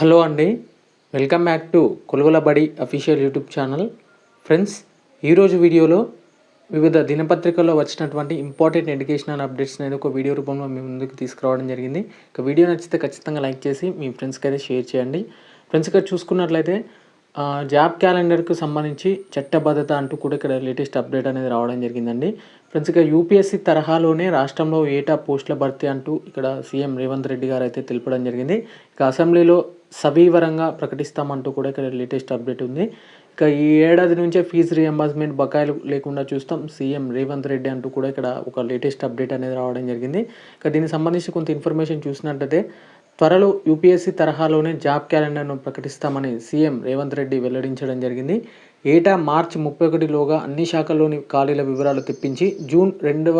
Hello అండి. Welcome back to కొలువలబడి official YouTube channel. Friends ఈరోజు వీడియోలో వివిధ దినపత్రికల్లో వచ్చినటువంటి ఇంపార్టెంట్ ఎడ్యుకేషనల్ అప్డేట్స్ అనేది ఒక వీడియో రూపంలో మీ ముందుకు తీసుకురావడం జరిగింది. ఇక వీడియో నచ్చితే ఖచ్చితంగా లైక్ చేసి మీ ఫ్రెండ్స్కి అయితే షేర్ చేయండి. ఫ్రెండ్స్ ఇక్కడ చూసుకున్నట్లయితే జాబ్ క్యాలెండర్కు సంబంధించి చట్టబద్ధత అంటూ కూడా ఇక్కడ లేటెస్ట్ అప్డేట్ అనేది రావడం జరిగిందండి. ఫ్రెండ్స్ ఇక యూపీఎస్సీ తరహాలోనే రాష్ట్రంలో ఏటా పోస్టుల భర్తీ అంటూ ఇక్కడ సీఎం రేవంత్ రెడ్డి గారు అయితే తెలపడం జరిగింది. ఇక అసెంబ్లీలో సవీవరంగా ప్రకటిస్తామంటూ కూడా ఇక్కడ లేటెస్ట్ అప్డేట్ ఉంది. ఇక ఈ ఏడాది నుంచే ఫీజు రియంబర్స్మెంట్ బకాయిలు లేకుండా చూస్తాం. సీఎం రేవంత్ రెడ్డి అంటూ కూడా ఇక్కడ ఒక లేటెస్ట్ అప్డేట్ అనేది రావడం జరిగింది. ఇక దీనికి సంబంధించి కొంత ఇన్ఫర్మేషన్ చూసినట్టయితే త్వరలో యూపీఎస్సీ తరహాలోనే జాబ్ క్యాలెండర్ను ప్రకటిస్తామని సీఎం రేవంత్ రెడ్డి వెల్లడించడం జరిగింది. ఏటా మార్చి ముప్పై ఒకటిలోగా అన్ని శాఖల్లోని ఖాళీల వివరాలు తెప్పించి జూన్ రెండవ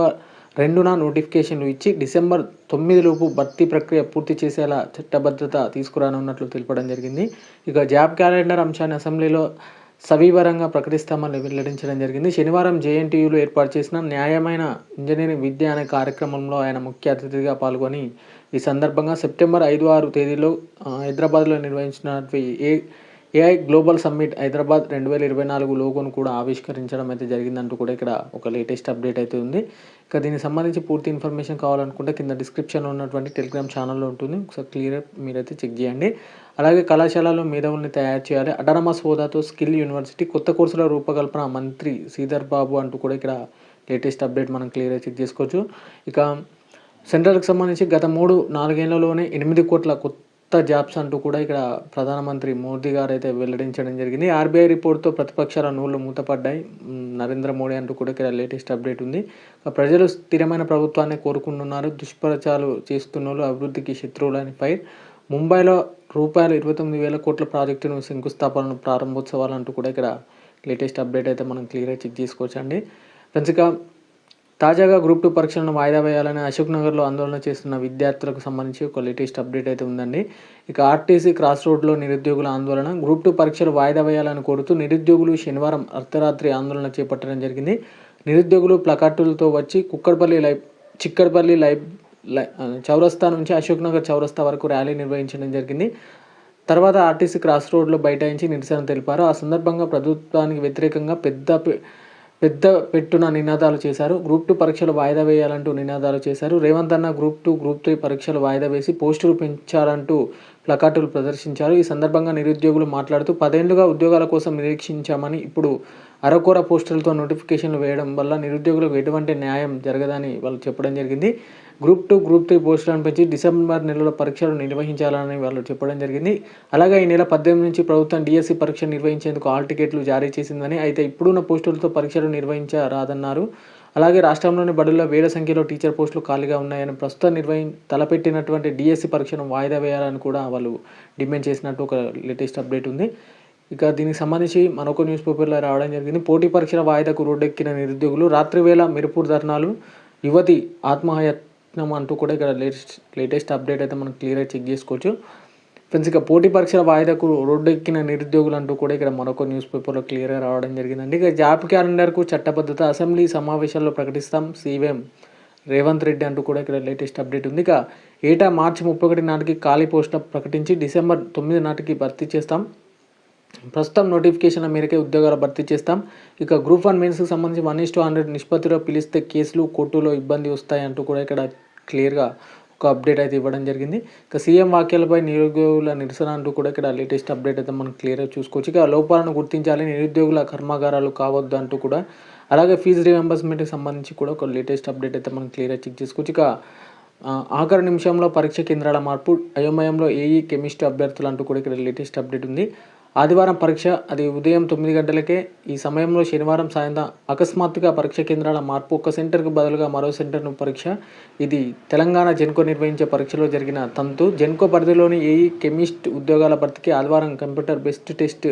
రెండున నోటిఫికేషన్లు ఇచ్చి డిసెంబర్ తొమ్మిదిలోపు భర్తీ ప్రక్రియ పూర్తి చేసేలా చట్టబద్ధత తీసుకురానున్నట్లు తెలపడం జరిగింది. ఇక జాబ్ క్యాలెండర్ అంశాన్ని అసెంబ్లీలో సవివరంగా ప్రకటిస్తామని వెల్లడించడం జరిగింది. శనివారం జేఎన్టీయూలో ఏర్పాటు చేసిన న్యాయమైన ఇంజనీరింగ్ విద్య అనే కార్యక్రమంలో ఆయన ముఖ్య అతిథిగా పాల్గొని ఈ సందర్భంగా సెప్టెంబర్ ఐదు ఆరు తేదీలో హైదరాబాద్లో నిర్వహించినటువంటి A AI global summit Hyderabad రెండు వేల ఇరవై నాలుగు లోగోను కూడా ఆవిష్కరించడం అయితే జరిగిందంటూ కూడా ఇక్కడ ఒక లేటెస్ట్ అప్డేట్ అయితే ఉంది. ఇక దీనికి సంబంధించి పూర్తి ఇన్ఫర్మేషన్ కావాలనుకుంటే కింద డిస్క్రిప్షన్లో ఉన్నటువంటి టెలిగ్రామ్ ఛానల్లో ఉంటుంది. ఒకసారి క్లియర్ మీరైతే చెక్ చేయండి. అలాగే కళాశాలలో మేధావుల్ని తయారు చేయాలి. అటానమస్ హోదాతో స్కిల్ యూనివర్సిటీ కొత్త కోర్సుల రూపకల్పన మంత్రి శ్రీధర్ బాబు అంటూ కూడా ఇక్కడ లేటెస్ట్ అప్డేట్ మనం క్లియర్గా చెక్ చేసుకోవచ్చు. ఇక సెంట్రల్కి సంబంధించి గత మూడు నాలుగేళ్ళలోనే ఎనిమిది కోట్ల కొత్త జాబ్స్ అంటూ కూడా ఇక్కడ ప్రధానమంత్రి మోదీ గారు అయితే వెల్లడించడం జరిగింది. ఆర్బీఐ రిపోర్ట్తో ప్రతిపక్షాల నూళ్ళు మూతపడ్డాయి. నరేంద్ర మోడీ అంటూ కూడా ఇక్కడ లేటెస్ట్ అప్డేట్ ఉంది. ప్రజలు స్థిరమైన ప్రభుత్వాన్ని కోరుకుంటున్నారు. దుష్ప్రచారాలు చేస్తున్న వాళ్ళు అభివృద్ధికి శత్రువులని ఫైర్ ముంబైలో రూపాయలు ఇరవై తొమ్మిది వేల కోట్ల ప్రాజెక్టును శంకుస్థాపన ప్రారంభోత్సవాలు అంటూ కూడా ఇక్కడ లేటెస్ట్ అప్డేట్ అయితే మనం క్లియర్గా చెక్ చేసుకోవచ్చు అండి ఫ్రెండ్స్ ఇక తాజాగా గ్రూప్ టూ పరీక్షలను వాయిదా వేయాలని అశోక్ నగర్లో ఆందోళన చేస్తున్న విద్యార్థులకు సంబంధించి ఒక లేటెస్ట్ అప్డేట్ అయితే ఉందండి. ఇక ఆర్టీసీ క్రాస్ రోడ్లో నిరుద్యోగుల ఆందోళన గ్రూప్ టూ పరీక్షలు వాయిదా వేయాలని కోరుతూ నిరుద్యోగులు శనివారం అర్ధరాత్రి ఆందోళన చేపట్టడం జరిగింది. నిరుద్యోగులు ప్లకార్డులతో వచ్చి కుక్కడపల్లి లై చిక్కడపల్లి లై చౌరస్తా నుంచి అశోక్ నగర్ చౌరస్తా వరకు ర్యాలీ నిర్వహించడం జరిగింది. తర్వాత ఆర్టీసీ క్రాస్ రోడ్లో బైఠాయించి నిరసన తెలిపారు. ఆ సందర్భంగా ప్రభుత్వానికి వ్యతిరేకంగా పెద్ద పెద్ద పెట్టున నినాదాలు చేశారు. గ్రూప్ టూ పరీక్షలు వాయిదా వేయాలంటూ నినాదాలు చేశారు. రేవంత్ అన్న గ్రూప్ టూ గ్రూప్ త్రీ పరీక్షలు వాయిదా వేసి పోస్టులు పెంచారంటూ ప్లకార్డులు ప్రదర్శించారు. ఈ సందర్భంగా నిరుద్యోగులు మాట్లాడుతూ పదేళ్ళుగా ఉద్యోగాల కోసం నిరీక్షించామని ఇప్పుడు అరకొర పోస్టులతో నోటిఫికేషన్లు వేయడం వల్ల నిరుద్యోగులకు ఎటువంటి న్యాయం జరగదని వాళ్ళు చెప్పడం జరిగింది. గ్రూప్ టూ గ్రూప్ త్రీ పోస్టులను పెంచి డిసెంబర్ నెలలో పరీక్షలు నిర్వహించాలని వాళ్ళు చెప్పడం జరిగింది. అలాగే ఈ నెల పద్దెనిమిది నుంచి ప్రభుత్వం డిఎస్సి పరీక్ష నిర్వహించేందుకు ఆల్ టికెట్లు జారీ చేసిందని అయితే ఇప్పుడున్న పోస్టులతో పరీక్షలు నిర్వహించరాదన్నారు. అలాగే రాష్ట్రంలోని బడుల్లో వేల సంఖ్యలో టీచర్ పోస్టులు ఖాళీగా ఉన్నాయని ప్రస్తుతం నిర్వహి తలపెట్టినటువంటి డిఎస్సి పరీక్షను వాయిదా వేయాలని కూడా వాళ్ళు డిమాండ్ చేసినట్టు ఒక లేటెస్ట్ అప్డేట్ ఉంది. ఇక దీనికి సంబంధించి మరొక న్యూస్ పేపర్లో రావడం జరిగింది. పోటీ పరీక్షల వాయిదాకు రోడ్డెక్కిన నిరుద్యోగులు రాత్రివేళ మిరుపూర్ ధర్నాలు యువతి ఆత్మహయత్నం అంటూ కూడా ఇక్కడ లేటెస్ట్ లేటెస్ట్ అప్డేట్ అయితే మనం క్లియర్గా చెక్ చేసుకోవచ్చు. ఫ్రెండ్స్ ఇక పోటీ పరీక్షల వాయిదాకు రోడ్డెక్కిన నిరుద్యోగులు అంటూ కూడా ఇక్కడ మరొక న్యూస్ పేపర్లో క్లియర్గా రావడం జరిగిందండి. ఇక జాబ్ క్యాలెండర్కు చట్టబద్ధత అసెంబ్లీ సమావేశాల్లో ప్రకటిస్తాం సీఎం రేవంత్ రెడ్డి అంటూ కూడా ఇక్కడ లేటెస్ట్ అప్డేట్ ఉంది. ఇక ఏటా మార్చి ముప్పై ఒకటి నాటికి ఖాళీ పోస్టుల ప్రకటించి డిసెంబర్ తొమ్మిది నాటికి భర్తీ చేస్తాం. ప్రస్తుతం నోటిఫికేషన్ల మేరకే ఉద్యోగాలు భర్తీ చేస్తాం. ఇక గ్రూప్ వన్ మెయిన్స్కి సంబంధించి వన్ ఇస్ టూ హండ్రెడ్ నిష్పత్తిలో పిలిస్తే కేసులు కోర్టులో ఇబ్బంది వస్తాయి అంటూ కూడా ఇక్కడ క్లియర్గా ఒక అప్డేట్ అయితే ఇవ్వడం జరిగింది. ఇక సీఎం వాక్యాలపై నిరుద్యోగుల నిరసన అంటూ కూడా ఇక్కడ లేటెస్ట్ అప్డేట్ అయితే మనం క్లియర్గా చూసుకోవచ్చు. ఇక లోపాలను గుర్తించాలి నిరుద్యోగుల కర్మాగారాలు కావద్దు అంటూ కూడా అలాగే ఫీజు రీఎంబర్స్మెంట్కి సంబంధించి కూడా ఒక లేటెస్ట్ అప్డేట్ అయితే మనం క్లియర్గా చెక్ చేసుకోవచ్చు. ఇక ఆఖరి నిమిషంలో పరీక్ష కేంద్రాల మార్పు అయోమయంలో ఏఈ కెమిస్ట్రీ అభ్యర్థులు అంటూ కూడా ఇక్కడ లేటెస్ట్ అప్డేట్ ఉంది. ఆదివారం పరీక్ష అది ఉదయం తొమ్మిది గంటలకే. ఈ సమయంలో శనివారం సాయంత్రం అకస్మాత్తుగా పరీక్ష కేంద్రాల మార్పు ఒక సెంటర్కు బదులుగా మరో సెంటర్ను పరీక్ష. ఇది తెలంగాణ జెన్కో నిర్వహించే పరీక్షలో జరిగిన తంతు. జెన్కో పరిధిలోని ఏఈ కెమిస్ట్ ఉద్యోగాల భర్తీకి ఆదివారం కంప్యూటర్ బెస్ట్ టెస్ట్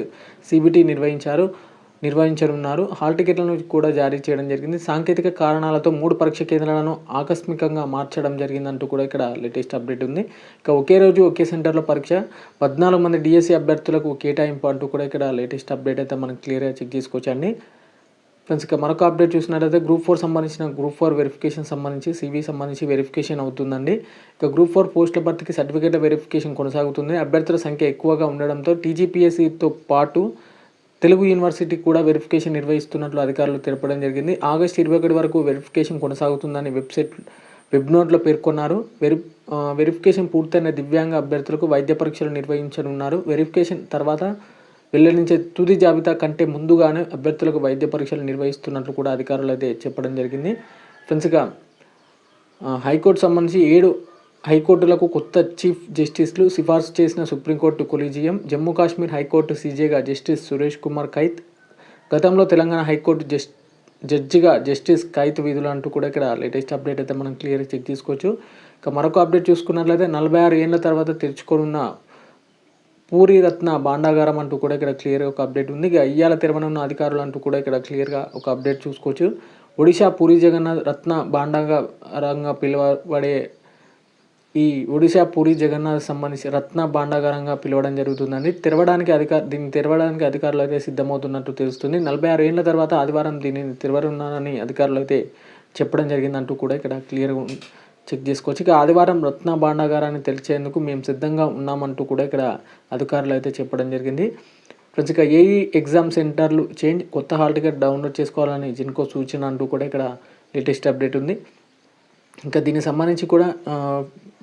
సిబిటి నిర్వహించారు. నిర్వహించనున్నారు. హాల్ టికెట్లను కూడా జారీ చేయడం జరిగింది. సాంకేతిక కారణాలతో మూడు పరీక్ష కేంద్రాలను ఆకస్మికంగా మార్చడం జరిగిందంటూ కూడా ఇక్కడ లేటెస్ట్ అప్డేట్ ఉంది. ఇక ఒకే రోజు ఒకే సెంటర్లో పరీక్ష పద్నాలుగు మంది డిఎస్సి అభ్యర్థులకు కేటాయింపు అంటూ కూడా ఇక్కడ లేటెస్ట్ అప్డేట్ అయితే మనం క్లియర్గా చెక్ చేసుకోవచ్చండి. ఫ్రెండ్స్ ఇక మరొక అప్డేట్ చూసినట్లయితే గ్రూప్ ఫోర్ సంబంధించిన గ్రూప్ ఫోర్ వెరిఫికేషన్ సంబంధించి సివి సంబంధించి వెరిఫికేషన్ అవుతుందండి. ఇక గ్రూప్ ఫోర్ పోస్టుల భర్తీకి సర్టిఫికేట్ వెరిఫికేషన్ కొనసాగుతుంది. అభ్యర్థుల సంఖ్య ఎక్కువగా ఉండడంతో టీజీపీఎస్సీతో పాటు తెలుగు యూనివర్సిటీ కూడా వెరిఫికేషన్ నిర్వహిస్తున్నట్లు అధికారులు తెలపడం జరిగింది. ఆగస్టు ఇరవై ఒకటి వరకు వెరిఫికేషన్ కొనసాగుతుందని వెబ్సైట్ వెబ్ నోట్లో పేర్కొన్నారు వెరి వెరిఫికేషన్ పూర్తయిన దివ్యాంగ అభ్యర్థులకు వైద్య పరీక్షలు నిర్వహించనున్నారు. వెరిఫికేషన్ తర్వాత వెల్లడించే తుది జాబితా కంటే ముందుగానే అభ్యర్థులకు వైద్య పరీక్షలు నిర్వహిస్తున్నట్లు కూడా అధికారులు అయితే చెప్పడం జరిగింది. ఫ్రెండ్స్గా హైకోర్టు సంబంధించి ఏడు హైకోర్టులకు కొత్త చీఫ్ జస్టిస్లు సిఫార్సు చేసిన supreme court collegium Jammu Kashmir high court సీజేగా justice Suresh Kumar Khait గతంలో తెలంగాణ హైకోర్టు జస్ జడ్జిగా జస్టిస్ ఖైత్ విధులు అంటూ కూడా ఇక్కడ లేటెస్ట్ అప్డేట్ అయితే మనం క్లియర్గా చెక్ చేసుకోవచ్చు ఇక మరొక అప్డేట్ చూసుకున్నట్లయితే నలభై ఆరు ఏళ్ళ తర్వాత తెరుచుకోనున్న పూరి రత్న భాండాగారం అంటూ కూడా ఇక్కడ క్లియర్గా ఒక అప్డేట్ ఉంది. ఇక ఇయ్యాల తెరవనున్న అధికారులు అంటూ కూడా ఇక్కడ క్లియర్గా ఒక అప్డేట్ చూసుకోవచ్చు. ఒడిశా పూరి జగన్నాథ్ రత్న భాండాగారంగా పిలువబడే ఈ ఒడిశా పూరి జగన్నాథ్ సంబంధించి రత్న భాండాగారంగా పిలవడం జరుగుతుందండి. తెరవడానికి అధికార దీన్ని తెరవడానికి అధికారులు అయితే సిద్ధమవుతున్నట్టు తెలుస్తుంది. నలభై ఆరు ఏళ్ళ తర్వాత ఆదివారం దీనిని తెరవనున్నారని అధికారులు అయితే చెప్పడం జరిగిందంటూ కూడా ఇక్కడ క్లియర్గా చెక్ చేసుకోవచ్చు. ఇక ఆదివారం రత్న భాండాగారాన్ని తెలిసేందుకు మేము సిద్ధంగా ఉన్నామంటూ కూడా ఇక్కడ అధికారులు అయితే చెప్పడం జరిగింది. ఫ్రెండ్స్ ఇక ఏఈ ఎగ్జామ్ సెంటర్లు చేంజ్ కొత్త హాల్ టికెట్ డౌన్లోడ్ చేసుకోవాలని జిన్కో సూచన అంటూ కూడా ఇక్కడ లేటెస్ట్ అప్డేట్ ఉంది. ఇంకా దీనికి సంబంధించి కూడా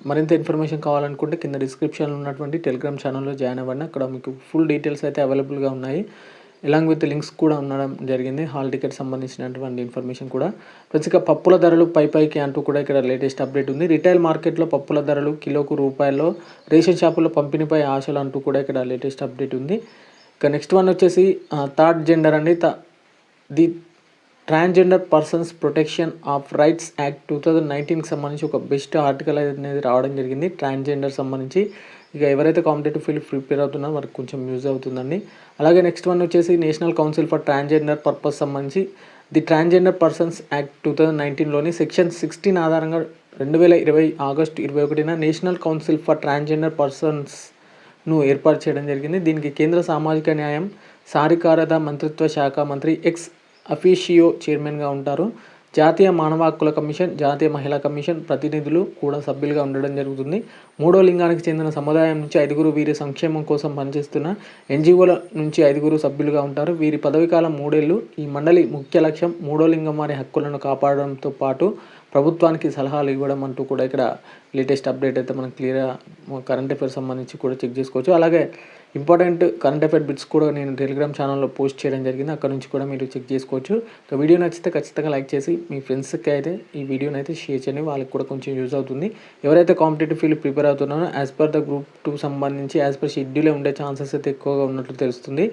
మరింత ఇన్ఫర్మేషన్ కావాలనుకుంటే కింద డిస్క్రిప్షన్లో ఉన్నటువంటి టెలిగ్రామ్ ఛానల్లో జాయిన్ అవ్వండి. అక్కడ మీకు ఫుల్ డీటెయిల్స్ అయితే అవైలబుల్గా ఉన్నాయి. ఎలాంగ్ విత్ లింక్స్ కూడా ఉండడం జరిగింది. హాల్ టికెట్ సంబంధించినటువంటి ఇన్ఫర్మేషన్ కూడా. ఫ్రెండ్స్ ఇక పప్పుల ధరలు పై పైకి అంటూ కూడా ఇక్కడ లేటెస్ట్ అప్డేట్ ఉంది. రిటైల్ మార్కెట్లో పప్పుల ధరలు కిలోకు రూపాయల్లో రేషన్ షాపుల్లో పంపిణీపై ఆశలు అంటూ కూడా ఇక్కడ లేటెస్ట్ అప్డేట్ ఉంది. ఇక నెక్స్ట్ వన్ వచ్చేసి థర్డ్ జెండర్ అండి. The transgender persons protection of rights act two thousand నైన్టీన్కి సంబంధించి ఒక బెస్ట్ ఆర్టికల్ అనేది రావడం జరిగింది. ట్రాన్స్జెండర్ సంబంధించి. ఇక ఎవరైతే కాంపిటేటివ్ ఫీల్డ్ ప్రిపేర్ అవుతున్నారో వారికి కొంచెం యూజ్ అవుతుందండి. అలాగే నెక్స్ట్ వన్ వచ్చేసి national council for transgender purpose సంబంధించి. The transgender persons act two thousand నైన్టీన్లోని section sixteen ఆధారంగా రెండు వేల ఇరవై ఆగస్టు ఇరవై ఒకటిన నేషనల్ కౌన్సిల్ ఫర్ ట్రాన్స్జెండర్ పర్సన్స్ను ఏర్పాటు చేయడం జరిగింది. దీనికి కేంద్ర సామాజిక న్యాయం సారికారత మంత్రిత్వ శాఖ మంత్రి ఎక్స్ అఫీషియో చైర్మన్గా ఉంటారు. జాతీయ మానవ హక్కుల కమిషన్ జాతీయ మహిళా కమిషన్ ప్రతినిధులు కూడా సభ్యులుగా ఉండడం జరుగుతుంది. మూడో లింగానికి చెందిన సముదాయం నుంచి ఐదుగురు వీరి సంక్షేమం కోసం పనిచేస్తున్న ఎన్జిఓల నుంచి ఐదుగురు సభ్యులుగా ఉంటారు. వీరి పదవీకాలం మూడేళ్ళు ఈ మండలి ముఖ్య లక్ష్యం మూడో లింగం వారి హక్కులను కాపాడడంతో పాటు ప్రభుత్వానికి సలహాలు ఇవ్వడం అంటూ కూడా ఇక్కడ లేటెస్ట్ అప్డేట్ అయితే మనం క్లియర్గా కరెంట్ అఫేర్స్ సంబంధించి కూడా చెక్ చేసుకోవచ్చు. అలాగే ఇంపార్టెంట్ కరెంట్ అఫేర్ బిట్స్ కూడా నేను టెలిగ్రామ్ ఛానల్లో పోస్ట్ చేయడం జరిగింది. అక్కడ నుంచి కూడా మీరు చెక్ చేసుకోవచ్చు. వీడియో నచ్చితే ఖచ్చితంగా లైక్ చేసి మీ ఫ్రెండ్స్కి అయితే ఈ వీడియోని అయితే షేర్ చేయండి. వాళ్ళకి కూడా కొంచెం యూజ్ అవుతుంది. ఎవరైతే కాంపిటేటివ్ ఫీల్డ్ ప్రిపేర్ అవుతున్నారో as per the group two సంబంధించి యాజ్ పర్ షెడ్యూలే ఉండే ఛాన్సెస్ అయితే ఎక్కువగా ఉన్నట్లు తెలుస్తుంది.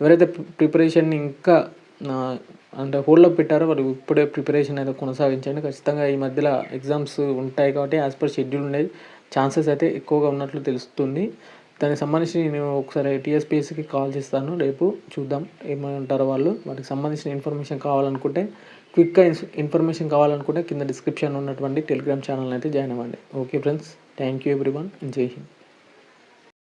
ఎవరైతే ప్రిపరేషన్ ఇంకా అంటే హోల్డ్లో పెట్టారో వాళ్ళు ఇప్పుడే ప్రిపరేషన్ అయితే కొనసాగించండి. ఖచ్చితంగా ఈ మధ్యలో ఎగ్జామ్స్ ఉంటాయి కాబట్టి యాజ్ పర్ షెడ్యూల్ ఉండే ఛాన్సెస్ అయితే ఎక్కువగా ఉన్నట్లు తెలుస్తుంది. దానికి సంబంధించి నేను ఒకసారి టీఎస్పీఎస్కి కాల్ చేస్తాను. రేపు చూద్దాం ఏమంటారో వాళ్ళు. వాటికి సంబంధించిన ఇన్ఫర్మేషన్ కావాలనుకుంటే క్విక్గా ఇన్ఫర్మేషన్ కావాలనుకుంటే కింద డిస్క్రిప్షన్ ఉన్నటువంటి టెలిగ్రామ్ ఛానల్ అయితే జాయిన్ అవ్వండి. Okay friends thank you everyone. Jai Hind.